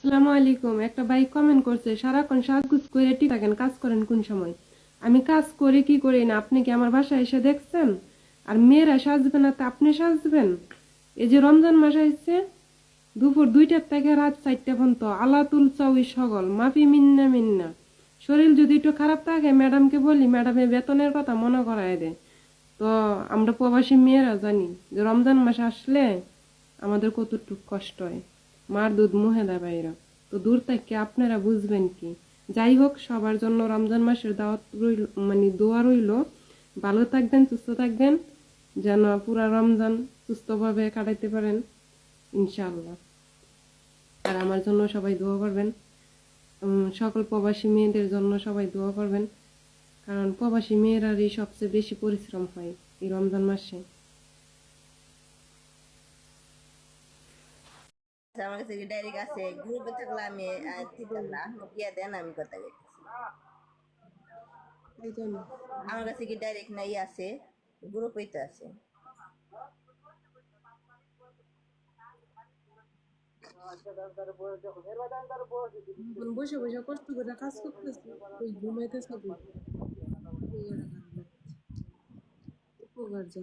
সালামু আলাইকুম। একটা ভাই কমেন্ট করছে, সারাক্ষণ সাজগুজ করে ঠিক থাকেন, কাজ করেন কোন সময়? আমি কাজ করি, কি করি না? আপনি কি আমার বাসায় এসে দেখছেন? আর মেয়েরা সাজবে না তা আপনি সাজবেন? এই যে রমজান মাস আসছে দুপুর দুইটার থেকে রাত পর্যন্ত আলা সগল মাপি মিন্না মিন্না। শরীর যদি একটু খারাপ থাকে ম্যাডামকে বলি ম্যাডামের বেতনের কথা মনে করায় তো আমরা প্রবাসী মেয়েরা জানি যে রমজান মাস আসলে আমাদের কতটুকু কষ্ট হয়। মার দুধ মুহে দেয় বাইরা তো দূর থেকে আপনারা বুঝবেন কি? যাই হোক, সবার জন্য রমজান মাসের দাওয়াত রইল মানে দোয়া রইল। ভালো থাকবেন, সুস্থ থাকবেন। যেন পুরা রমজান সুস্থভাবে কাটাইতে পারেন, ইনশাআল্লাহ। আর আমার জন্য সবাই দোয়া করবেন। সকল প্রবাসী মেয়েদের জন্য সবাই দোয়া করবেন। কারণ প্রবাসী মেয়েরারই সবচেয়ে বেশি পরিশ্রম হয় এই রমজান মাসে। আমার কাছে ডাইরেক্ট আছে গ্রুপে থাকলে আমি দিতাম না দিয়া দেন আমি কথা জন্য আমার কাছে কি ডাইরেক্ট নাই আছে গ্রুপেই তো আছে বসে বসে কষ্ট করে কাজ করতেছে ওই ঘুমাইতেছে উপকার যা